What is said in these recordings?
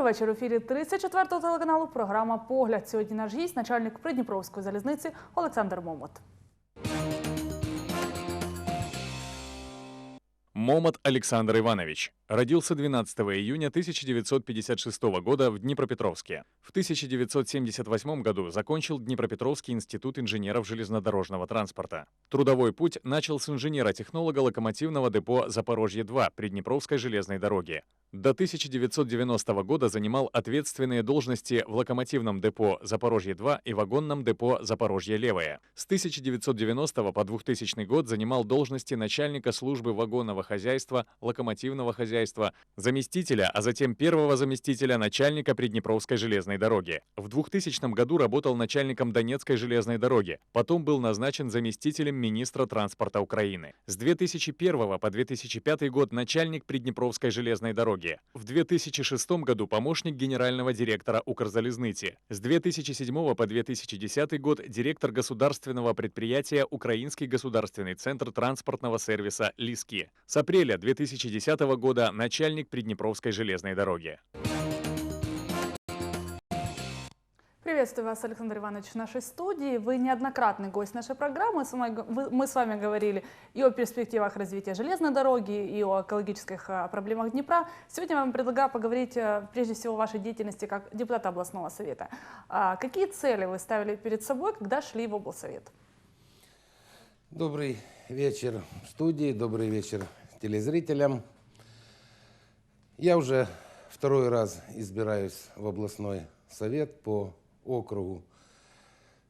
Добрий вечір. У ефірі 34-го телеканалу програма Погляд. Сьогодні наш гість, начальник Придніпровської залізниці Олександр Момот. Момот Олександр Иванович. Родился 12 июня 1956 года в Днепропетровске. В 1978 году закончил Днепропетровский институт инженеров железнодорожного транспорта. Трудовой путь начал с инженера-технолога локомотивного депо «Запорожье-2» Приднепровской железной дороги. До 1990 года занимал ответственные должности в локомотивном депо «Запорожье-2» и вагонном депо «Запорожье-Левое». С 1990 по 2000 год занимал должности начальника службы вагонного хозяйства, локомотивного хозяйства, заместителя, а затем первого заместителя начальника Приднепровской железной дороги. В 2000 году работал начальником Донецкой железной дороги, потом был назначен заместителем министра транспорта Украины. С 2001 по 2005 год начальник Приднепровской железной дороги. В 2006 году помощник генерального директора Укрзалезницы. С 2007 по 2010 год директор государственного предприятия Украинский государственный центр транспортного сервиса «Лиски». С апреля 2010 года начальник Приднепровской железной дороги. Приветствую вас, Александр Иванович, в нашей студии. Вы неоднократный гость нашей программы. Мы с вами говорили и о перспективах развития железной дороги, и о экологических а, проблемах Днепра. Сегодня я вам предлагаю поговорить а, прежде всего о вашей деятельности как депутата областного совета. А Какие цели вы ставили перед собой, когда шли в облсовет? Добрый вечер в студии, добрый вечер телезрителям. Я уже второй раз избираюсь в областной совет по округу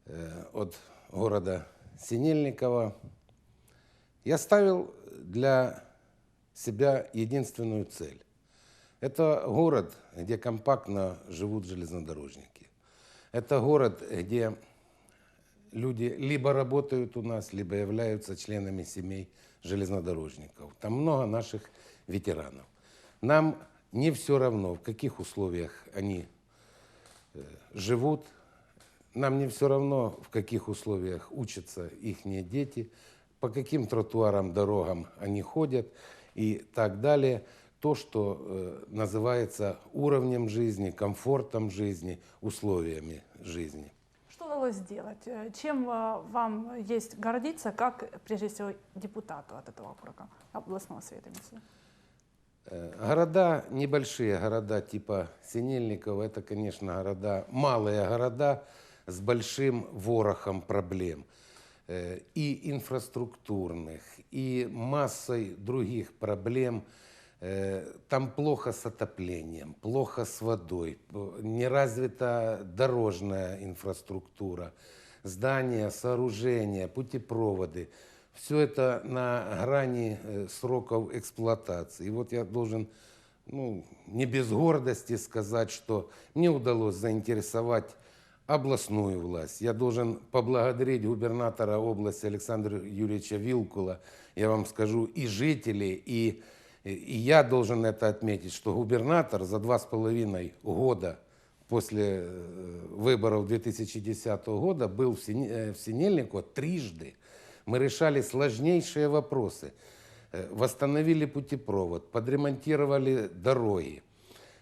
э, от города Синельникова. Я ставил для себя единственную цель. Это город, где компактно живут железнодорожники. Это город, где люди либо работают у нас, либо являются членами семей железнодорожников. Там много наших ветеранов. Нам не все равно, в каких условиях они э, живут. Нам не все равно, в каких условиях учатся их дети, по каким тротуарам, дорогам они ходят и так далее. То, что э, называется уровнем жизни, комфортом жизни, условиями жизни. Что удалось сделать? Э, Чем вам есть гордиться, как, прежде всего, депутату от этого округа, областного совета? Э, Города, небольшие города типа Синельникова, это, конечно, города, малые города с большим ворохом проблем. Э, И инфраструктурных, и массой других проблем. Э, Там плохо с отоплением, плохо с водой, не развита дорожная инфраструктура, здания, сооружения, путепроводы. Все это на грани э, сроков эксплуатации. И вот я должен ну, не без гордости сказать, что мне удалось заинтересовать областную власть. Я должен поблагодарить губернатора области Александра Юрьевича Вилкула, я вам скажу, и жителей, и, и я должен это отметить, что губернатор за два с половиной года после э, выборов 2010 года был в, э, в Синельниково трижды. Мы решали сложнейшие вопросы. Э, Восстановили путепровод, подремонтировали дороги.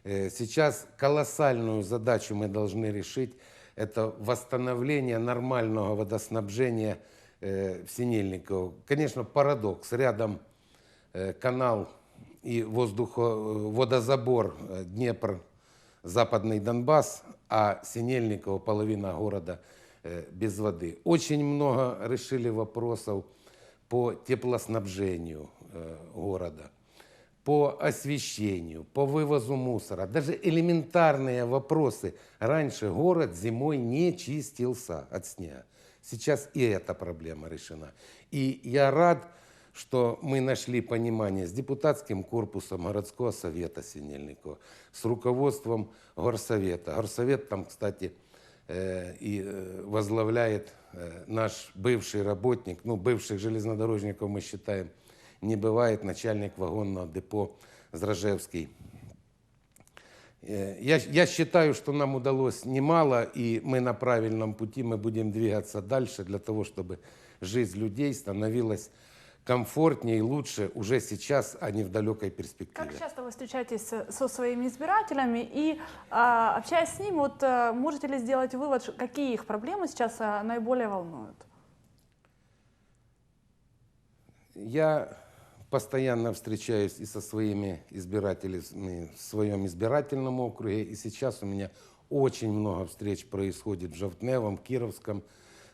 Э, Сейчас колоссальную задачу мы должны решить. Это восстановление нормального водоснабжения э, в Синельниково. Конечно, парадокс. Рядом канал и воздухо, водозабор Днепр, Западный Донбасс, а Синельниково половина города без воды. Очень много решили вопросов по теплоснабжению э, города, по освещению, по вывозу мусора. Даже элементарные вопросы. Раньше город зимой не чистился от снега. Сейчас и эта проблема решена. И я рад, что мы нашли понимание с депутатским корпусом городского совета Синельникова, с руководством горсовета. Горсовет там, кстати, э, и э, возглавляет э, наш бывший работник, ну, бывших железнодорожников мы считаем, не бывает начальник вагонного депо Зражевский. Э, Я, я считаю, что нам удалось немало, и мы на правильном пути, мы будем двигаться дальше для того, чтобы жизнь людей становилась комфортнее и лучше уже сейчас, а не в далекой Как перспективе. часто вы встречаетесь со своими избирателями и, а, общаясь с ними, вот, а, можете ли сделать вывод, какие их проблемы сейчас а, наиболее волнуют? Я постоянно встречаюсь и со своими избирателями в своем избирательном округе, и сейчас у меня очень много встреч происходит в Жовтневом, Кировском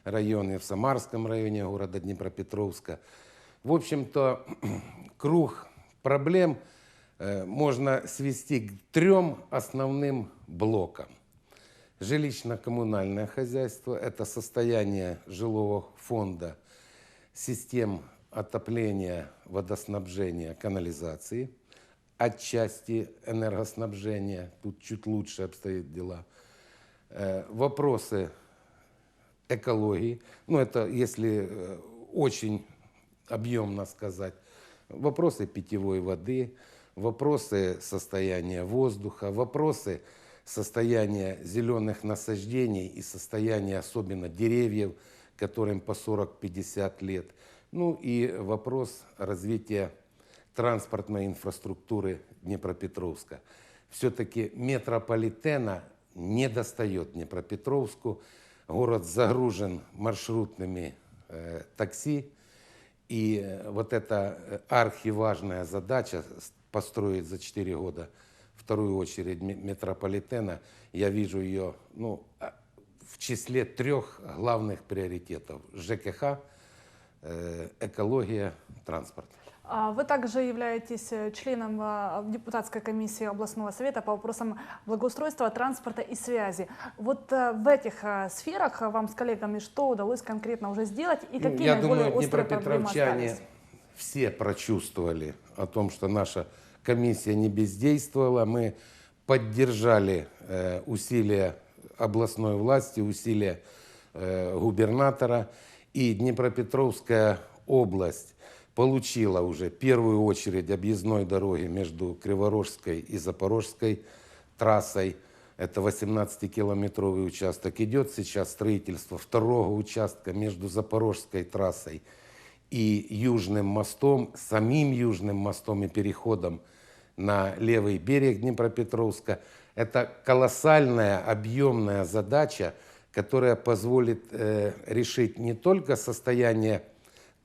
районе, в Самарском районе города Днепропетровска. В общем-то, круг проблем э, можно свести к трем основным блокам. Жилищно-коммунальное хозяйство – это состояние жилого фонда, систем отопления, водоснабжения, канализации, отчасти энергоснабжения, тут чуть лучше обстоят дела. Э, Вопросы экологии, ну это если э, очень объемно сказать, вопросы питьевой воды, вопросы состояния воздуха, вопросы состояния зеленых насаждений и состояния особенно деревьев, которым по 40-50 лет. Ну и вопрос развития транспортной инфраструктуры Днепропетровска. Все-таки метрополитена не достает Днепропетровску. Город загружен маршрутными э, такси. И э, вот эта э, архиважная задача построить за 4 года вторую очередь ме- метрополитена, я вижу ее ну, а, в числе трех главных приоритетов. ЖКХ, э, экология, транспорт. А Вы также являетесь э, членом а, депутатской комиссии областного совета по вопросам благоустройства, транспорта и связи. Вот э, в этих э, сферах э, вам с коллегами что удалось конкретно уже сделать и Ну, какие Я наиболее думаю, острые проблемы остались? все прочувствовали о том, что наша комиссия не бездействовала. Мы поддержали э, усилия областной власти, усилия э, губернатора. И Днепропетровская область получила уже первую очередь объездной дороги между Криворожской и Запорожской трассой. Это 18-километровый участок. Идет сейчас строительство второго участка между Запорожской трассой и Южным мостом, самим Южным мостом и переходом на левый берег Днепропетровска. Это колоссальная, объемная задача, которая позволит э, решить не только состояние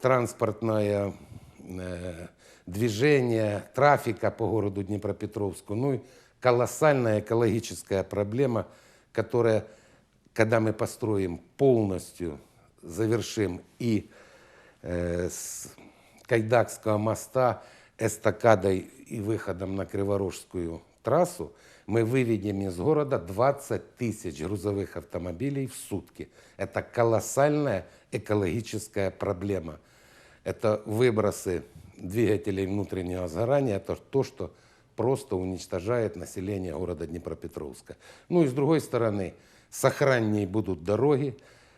транспортное э, движение, трафика по городу Днепропетровску, ну и колоссальная экологическая проблема, которая, когда мы построим полностью, завершим и э, с Кайдакского моста эстакадой и выходом на Криворожскую трассу, мы выведем из города 20 тысяч грузовых автомобилей в сутки. Это колоссальная экологическая проблема. Это выбросы двигателей внутреннего сгорания, это то, что просто уничтожает население города Днепропетровска. Ну и с другой стороны, сохраннее будут дороги,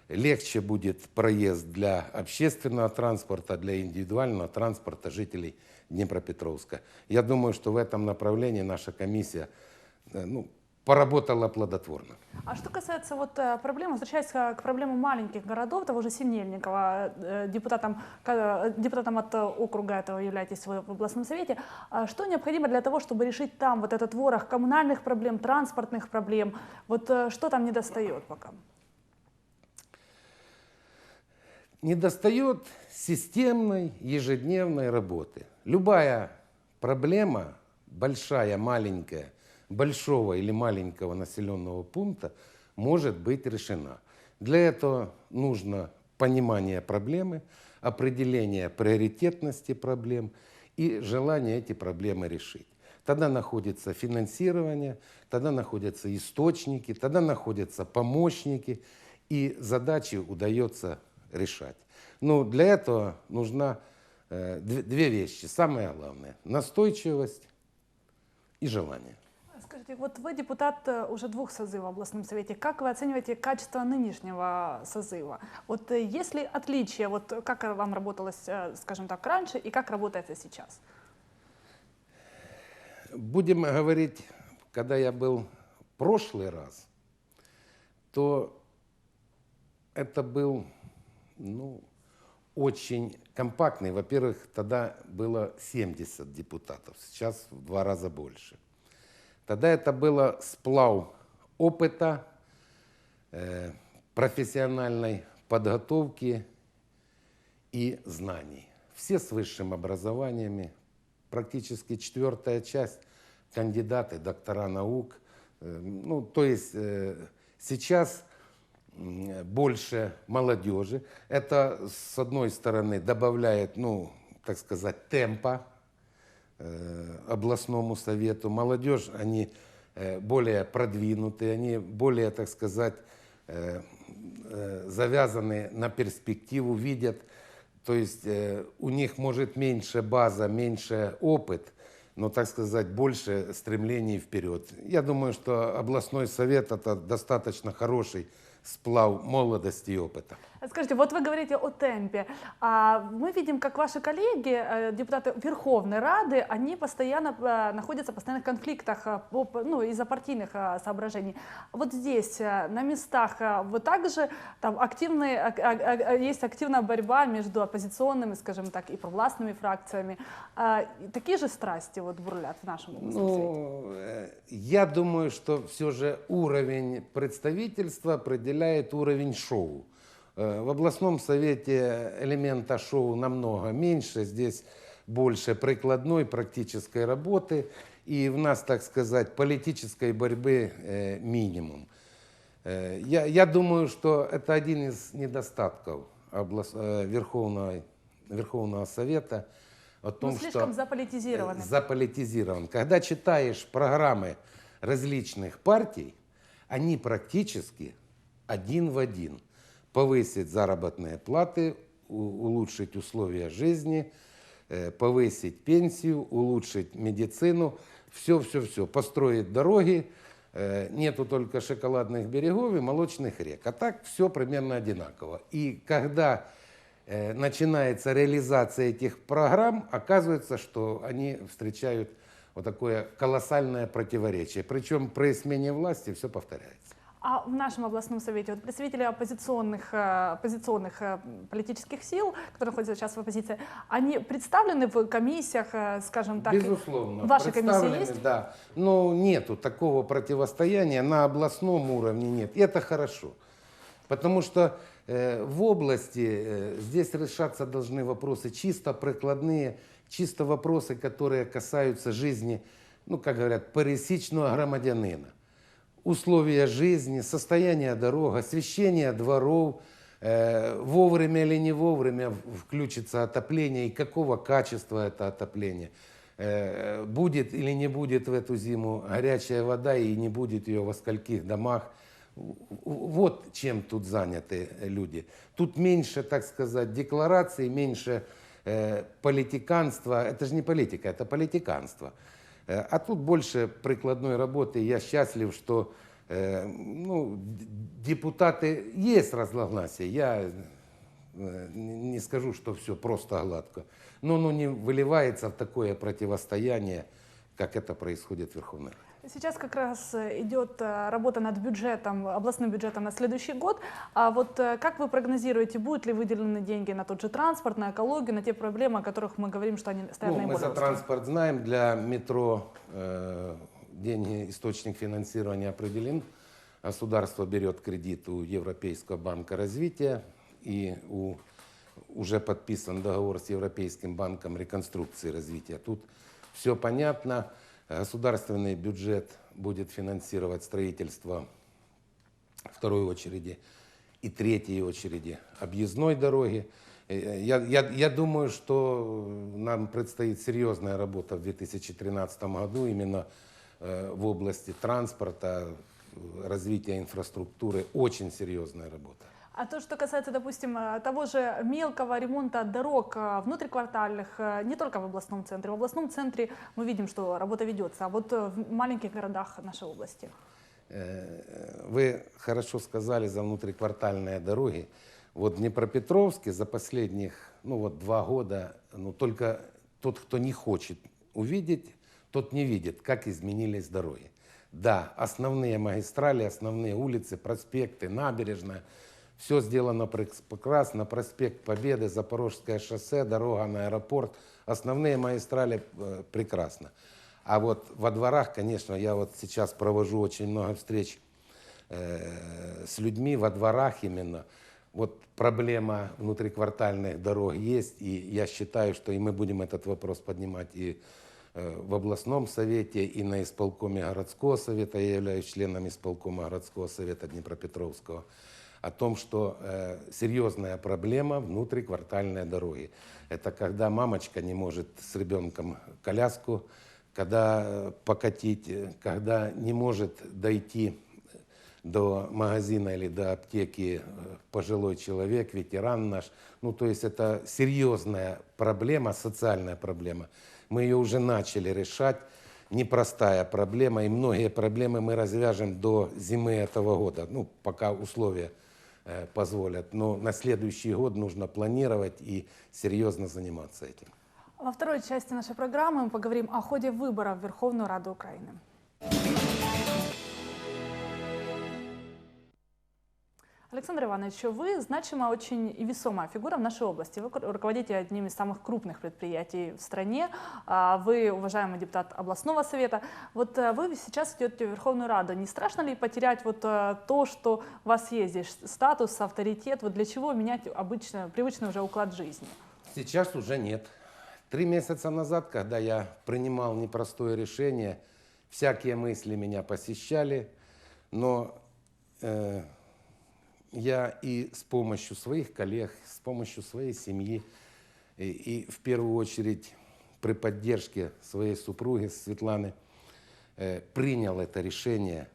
легче будет проезд для общественного транспорта, для индивидуального транспорта жителей Днепропетровска. Я думаю, что в этом направлении наша комиссия э, ну, поработала плодотворно. А что касается вот э, проблем, возвращаясь э, к проблемам маленьких городов, того же Синельникова, депутатом, э, депутатом от округа этого являетесь вы в областном совете, а что необходимо для того, чтобы решить там вот этот ворох коммунальных проблем, транспортных проблем, вот что там не достает пока? недостает системной ежедневной работы. Любая проблема, большая, маленькая, большого или маленького населенного пункта, может быть решена. Для этого нужно понимание проблемы, определение приоритетности проблем и желание эти проблемы решить. Тогда находится финансирование, тогда находятся источники, тогда находятся помощники, и задачи удается решать. Но для этого нужна э, дв- две вещи. Самое главное – настойчивость и желание. Скажите, вот вы депутат э, уже двух созывов в областном совете. Как вы оцениваете качество нынешнего созыва? Вот э, есть ли отличия, вот как вам работалось, э, скажем так, раньше и как работает сейчас? Будем говорить, когда я был в прошлый раз, то это был ну, очень компактный. Во-первых, тогда было 70 депутатов, сейчас в два раза больше. Тогда это было сплав опыта, э, профессиональной подготовки и знаний. Все с высшим образованиями, практически четвертая часть кандидаты, доктора наук. Э, Ну, то есть э, сейчас больше молодежи. Это, с одной стороны, добавляет, ну, так сказать, темпа областному совету. Молодежь, они э, более продвинутые, они более, так сказать, э, э, завязаны на перспективу, видят, то есть э, у них может меньше база, меньше опыт, но, так сказать, больше стремлений вперед. Я думаю, что областной совет это достаточно хороший сплав молодости и опыта. Скажите, вот вы говорите о темпе. А мы видим, как ваши коллеги, э, депутаты Верховной Рады, они постоянно э, находятся в постоянных конфликтах э, ну, из-за партийных соображений. Вот здесь, на местах, вы также там активные, ак- есть активная борьба между оппозиционными, скажем так, и провластными фракциями. А, Такие же страсти вот бурлят в нашем? Ну, я думаю, что все же уровень представительства определяет уровень шоу. Э, В областном совете элемента шоу намного меньше, здесь больше прикладной практической работы, и в нас, так сказать, политической борьбы э, минимум. Э, Я, я думаю, что это один из недостатков облас- э, Верховного, Верховного Совета о том, Ну, что слишком заполитизированы. э, заполитизирован. Когда читаешь программы различных партий, они практически один в один. Повысить заработные платы, улучшить условия жизни, э, повысить пенсию, улучшить медицину, все-все-все, построить дороги, э, нету только шоколадных берегов и молочных рек. А так все примерно одинаково. И когда э, начинается реализация этих программ, оказывается, что они встречают вот такое колоссальное противоречие. Причем при смене власти все повторяется. А в нашем областном совете вот представители оппозиционных, э, оппозиционных э, политических сил, которые находятся сейчас в оппозиции, они представлены в комиссиях, э, скажем так? Безусловно. Ваша комиссия представлены, есть? Да. Но нету такого противостояния на областном уровне нет. И это хорошо. Потому что э, в области э, здесь решаться должны вопросы чисто прикладные, чисто вопросы, которые касаются жизни, ну, как говорят, пересечного громадянина. Условия жизни, состояние дорог, освещение дворов, э, вовремя или не вовремя включится отопление и какого качества это отопление. Э, будет или не будет в эту зиму горячая вода и не будет ее во скольких домах. Вот чем тут заняты люди. Тут меньше, так сказать, деклараций, меньше э, политиканства. Это же не политика, это политиканство. Э, А тут больше прикладной работы. Я счастлив, что э, ну, депутаты есть разногласия. Я э, не скажу, что все просто гладко. Но оно не выливается в такое противостояние, как это происходит в Верховной Раде. Сейчас как раз э, идет э, работа над бюджетом, областным бюджетом на следующий год. А вот э, как вы прогнозируете, будут ли выделены деньги на тот же транспорт, на экологию, на те проблемы, о которых мы говорим, что они стоят Ну, мы наиболее за острыми? транспорт знаем, для метро э, деньги, источник финансирования определен. Государство берет кредит у Европейского банка развития и у, уже подписан договор с Европейским банком реконструкции и развития. Тут все понятно. Государственный бюджет будет финансировать строительство второй очереди и третьей очереди объездной дороги. Э, Я, я, я думаю, что нам предстоит серьезная работа в 2013 году именно э, в области транспорта, э, развития инфраструктуры. Очень серьезная работа. А то, что касается, допустим, э, того же мелкого ремонта дорог э, внутриквартальных, э, не только в областном центре. В областном центре мы видим, что работа ведется, а вот в маленьких городах нашей области. Вы хорошо сказали за внутриквартальные дороги. Вот в Днепропетровске за последних ну вот, два года ну, только тот, кто не хочет увидеть, тот не видит, как изменились дороги. Да, основные магистрали, основные улицы, проспекты, набережная, Все сделано прек- прекрасно. Проспект Победы, Запорожское шоссе, дорога на аэропорт. Основные магистрали э, прекрасно. А вот во дворах, конечно, я вот сейчас провожу очень много встреч э, с людьми во дворах именно. Вот проблема внутриквартальных дорог есть, и я считаю, что и мы будем этот вопрос поднимать и э, в областном совете, и на исполкоме городского совета. Я являюсь членом исполкома городского совета Днепропетровского о том, что э, серьезная проблема внутриквартальной дороги. Это когда мамочка не может с ребенком коляску, когда э, покатить, э, когда не может дойти до магазина или до аптеки э, пожилой человек, ветеран наш. Ну, то есть это серьезная проблема, социальная проблема. Мы ее уже начали решать. Непростая проблема, и многие проблемы мы развяжем до зимы этого года, ну, пока условия э, позволят. Но на следующий год нужно планировать и серьезно заниматься этим. Во второй части нашей программы мы поговорим о ходе выборов в Верховную Раду Украины. Александр Иванович, вы значимая очень и весомая фигура в нашей области. Вы руководите одним из самых крупных предприятий в стране. А, Вы уважаемый депутат областного совета. Вот э, вы сейчас идете в Верховную Раду. Не страшно ли потерять вот э, то, что у вас есть здесь, статус, авторитет? Вот для чего менять обычно, привычный уже уклад жизни? Сейчас уже нет. Три месяца назад, когда я принимал непростое решение, всякие мысли меня посещали, но э, я и с помощью своих коллег, с помощью своей семьи, и, и в первую очередь при поддержке своей супруги Светланы э, принял это решение.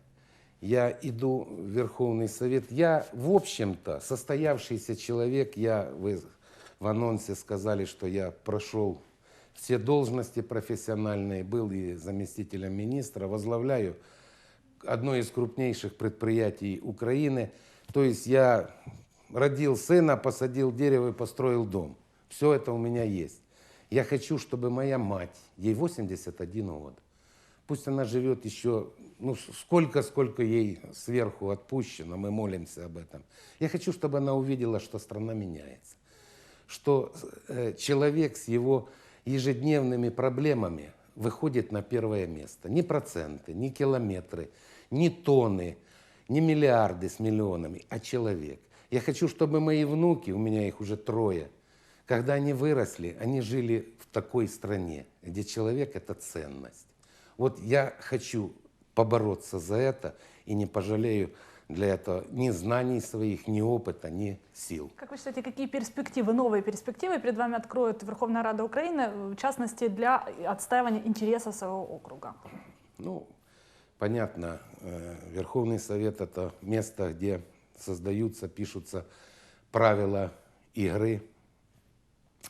Я иду в Верховный Совет. Я, в общем-то, состоявшийся человек, я, вы в анонсе сказали, что я прошел все должности профессиональные, был и заместителем министра, возглавляю одно из крупнейших предприятий Украины. То есть я родил сына, посадил дерево и построил дом. Все это у меня есть. Я хочу, чтобы моя мать, ей 81 год, пусть она живет еще, ну, сколько, сколько ей сверху отпущено, мы молимся об этом. Я хочу, чтобы она увидела, что страна меняется что э, человек с его ежедневными проблемами выходит на первое место. Не проценты, не километры, не тонны, не миллиарды с миллионами, а человек. Я хочу, чтобы мои внуки, у меня их уже трое, когда они выросли, они жили в такой стране, где человек – это ценность. Вот я хочу побороться за это и не пожалею для этого ни знаний своих, ни опыта, ни сил. Как вы считаете, какие перспективы, новые перспективы перед вами откроет Верховная Рада Украины, в частности, для отстаивания интересов своего округа? Ну, понятно, э, Верховный Совет – это место, где создаются, пишутся правила игры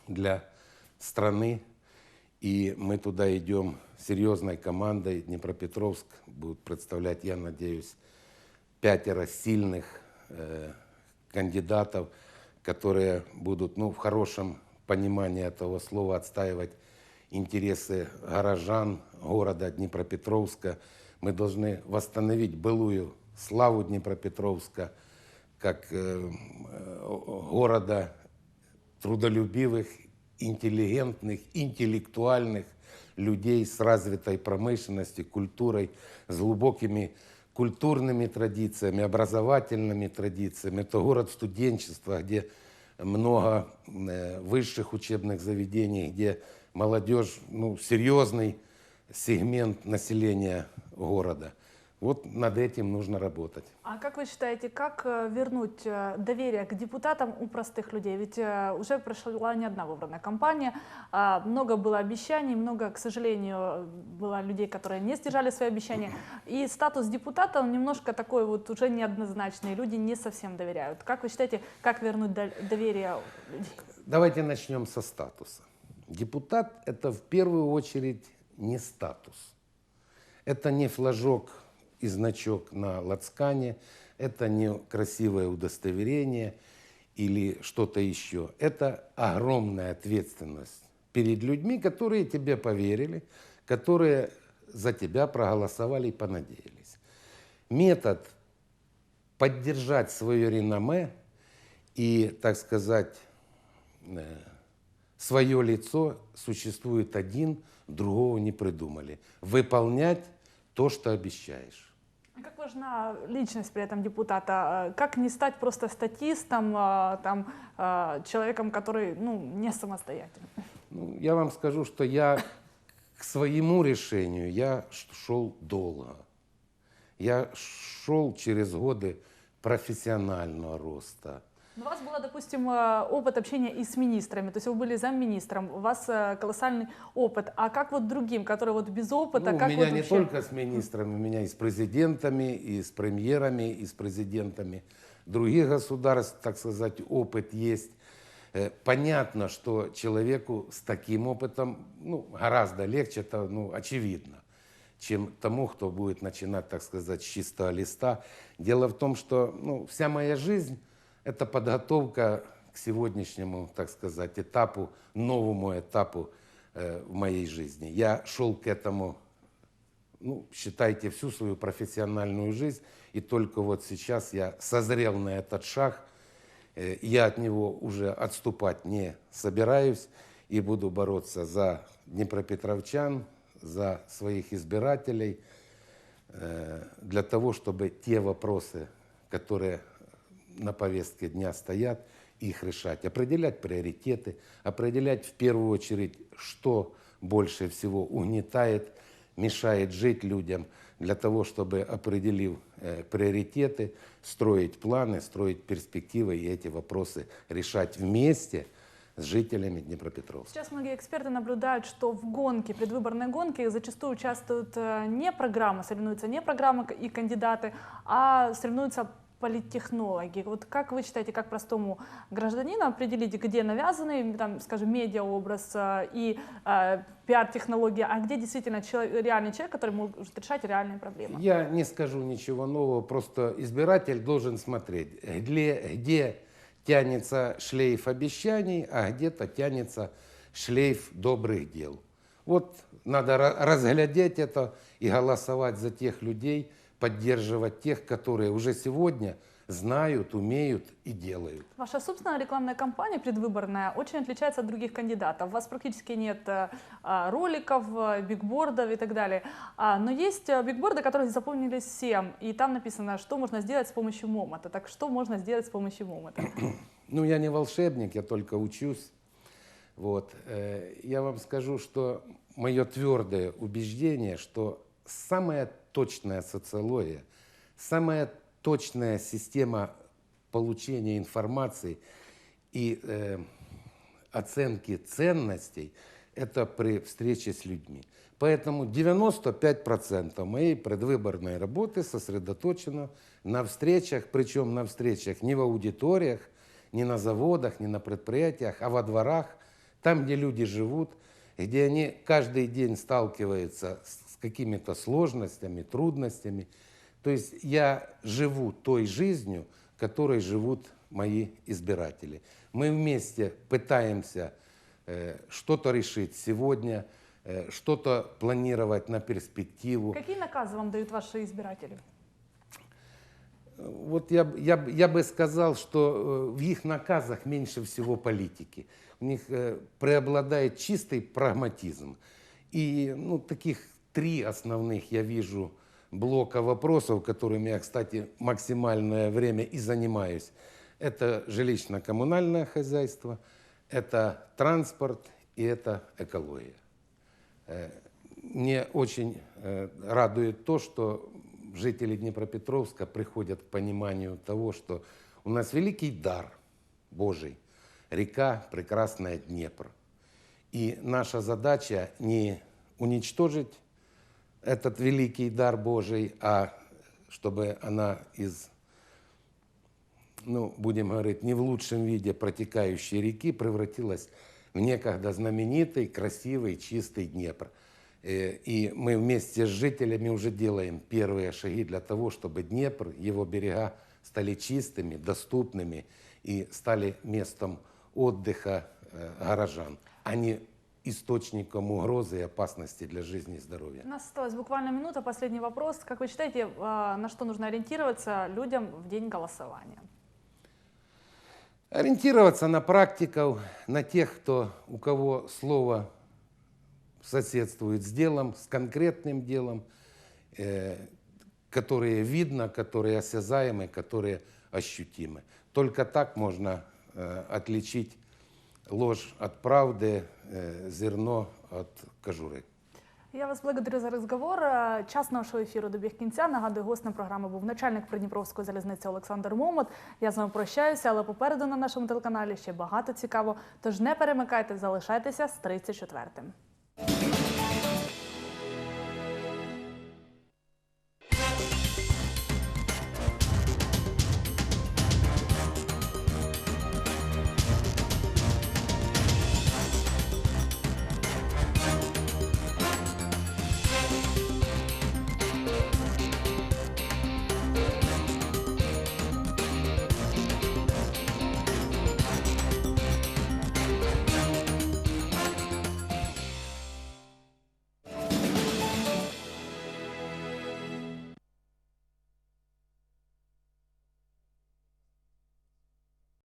для страны. И мы туда идем серьезной командой. Днепропетровск будет представлять, я надеюсь, пятеро сильных э, кандидатов, которые будут, ну, в хорошем понимании этого слова, отстаивать интересы горожан города Днепропетровска. Мы должны восстановить былую славу Днепропетровска как э, э, города трудолюбивых, интеллигентных, интеллектуальных людей с развитой промышленностью, культурой, с глубокими культурными традициями, образовательными традициями. Это город студенчества, где много э, высших учебных заведений, где молодежь, ну, серьезный сегмент населения города. Вот над этим нужно работать. А как вы считаете, как э, вернуть э, доверие к депутатам у простых людей? Ведь э, уже прошла не одна выбранная кампания, а много было обещаний, много, к сожалению, было людей, которые не сдержали свои обещания. И статус депутата он немножко такой вот уже неоднозначный, люди не совсем доверяют. Как вы считаете, как вернуть до- доверие людей? Давайте начнем со статуса. Депутат – это в первую очередь не статус. Это не флажок и значок на лацкане, это не красивое удостоверение или что-то еще. Это огромная ответственность перед людьми, которые тебе поверили, которые за тебя проголосовали и понадеялись. Метод поддержать свое реноме и, так сказать, свое лицо существует один, другого не придумали. Выполнять то, что обещаешь. А Как важна личность при этом депутата? Э, Как не стать просто статистом, э, там, человеком, который ну, не самостоятельный? Ну, я вам скажу, что я к своему решению я шел долго. Я шел через годы профессионального роста. У вас был, допустим, э, опыт общения и с министрами, то есть вы были замминистром, у вас э, колоссальный опыт. А как вот другим, которые вот без опыта, Ну, у как меня вот не вообще? только с министрами, у меня и с президентами, и с премьерами, и с президентами других государств, так сказать, опыт есть. Э, Понятно, что человеку с таким опытом ну, гораздо легче, это ну, очевидно, чем тому, кто будет начинать, так сказать, с чистого листа. Дело в том, что ну, вся моя жизнь – это подготовка к сегодняшнему, так сказать, этапу, новому этапу э, в моей жизни. Я шел к этому ну, считайте, всю свою профессиональную жизнь. И только вот сейчас я созрел на этот шаг. Э, Я от него уже отступать не собираюсь и буду бороться за днепропетровчан, за своих избирателей, э, для того, чтобы те вопросы, которые на повестке дня стоят, их решать, определять приоритеты, определять в первую очередь, что больше всего угнетает, мешает жить людям, для того, чтобы, определив э, приоритеты, строить планы, строить перспективы и эти вопросы решать вместе с жителями Днепропетровска. Сейчас многие эксперты наблюдают, что в гонке, предвыборной гонке зачастую участвуют э, не программы, соревнуются не программы и кандидаты, а соревнуются политтехнологи. Вот как вы считаете, как простому гражданину определить, где навязанный, там, скажем, медиаобраз э, и э, пиар-технология, а где действительно чело- реальный человек, который может решать реальные проблемы? Я не скажу ничего нового, просто избиратель должен смотреть, где, где тянется шлейф обещаний, а где-то тянется шлейф добрых дел. Вот надо ра- разглядеть это и голосовать за тех людей, поддерживать тех, которые уже сегодня знают, умеют и делают. Ваша собственная рекламная кампания предвыборная очень отличается от других кандидатов. У вас практически нет э, а, роликов, э, бигбордов и так далее. А, Но есть э, бигборды, которые запомнились всем, и там написано, что можно сделать с помощью Момота. Так что можно сделать с помощью Момота? Ну, я не волшебник, я только учусь. Вот. Я вам скажу, что мое твердое убеждение, что самая точная социология, самая точная система получения информации и э, оценки ценностей – это при встрече с людьми. Поэтому 95% моей предвыборной работы сосредоточено на встречах, причем на встречах не в аудиториях, не на заводах, не на предприятиях, а во дворах, там, где люди живут, где они каждый день сталкиваются с с какими-то сложностями, трудностями. То есть я живу той жизнью, которой живут мои избиратели. Мы вместе пытаемся э, что-то решить сегодня, э, что-то планировать на перспективу. Какие наказы вам дают ваши избиратели? Вот я, я, я бы сказал, что э, в их наказах меньше всего политики. У них э, преобладает чистый прагматизм. И ну, таких три основных я вижу блока вопросов, которыми я, кстати, максимальное время и занимаюсь. Это жилищно-коммунальное хозяйство, это транспорт и это экология. Э, Мне очень э, радует то, что жители Днепропетровска приходят к пониманию того, что у нас великий дар Божий, река прекрасная Днепр. И наша задача не уничтожить этот великий дар Божий, а чтобы она из, ну, будем говорить, не в лучшем виде протекающей реки превратилась в некогда знаменитый, красивый, чистый Днепр. Э, И мы вместе с жителями уже делаем первые шаги для того, чтобы Днепр, его берега стали чистыми, доступными и стали местом отдыха э, горожан, а не источником угрозы и опасности для жизни и здоровья. У нас осталась буквально минута, последний вопрос. Как вы считаете, э, на что нужно ориентироваться людям в день голосования? Ориентироваться на практиков, на тех, кто, у кого слово соседствует с делом, с конкретным делом, э, которые видно, которые осязаемы, которые ощутимы. Только так можно э, отличить ложь от правды, э, зерно от кожуры. Я вас благодарю за розговор. Е, Час нашого ефіру добіг кінця. Нагадую, гостем програми був начальник Придніпровської залізниці Олександр Момот. Я з вами прощаюся, але попереду на нашому телеканалі ще багато цікаво. Тож не перемикайте, залишайтеся з 34-м.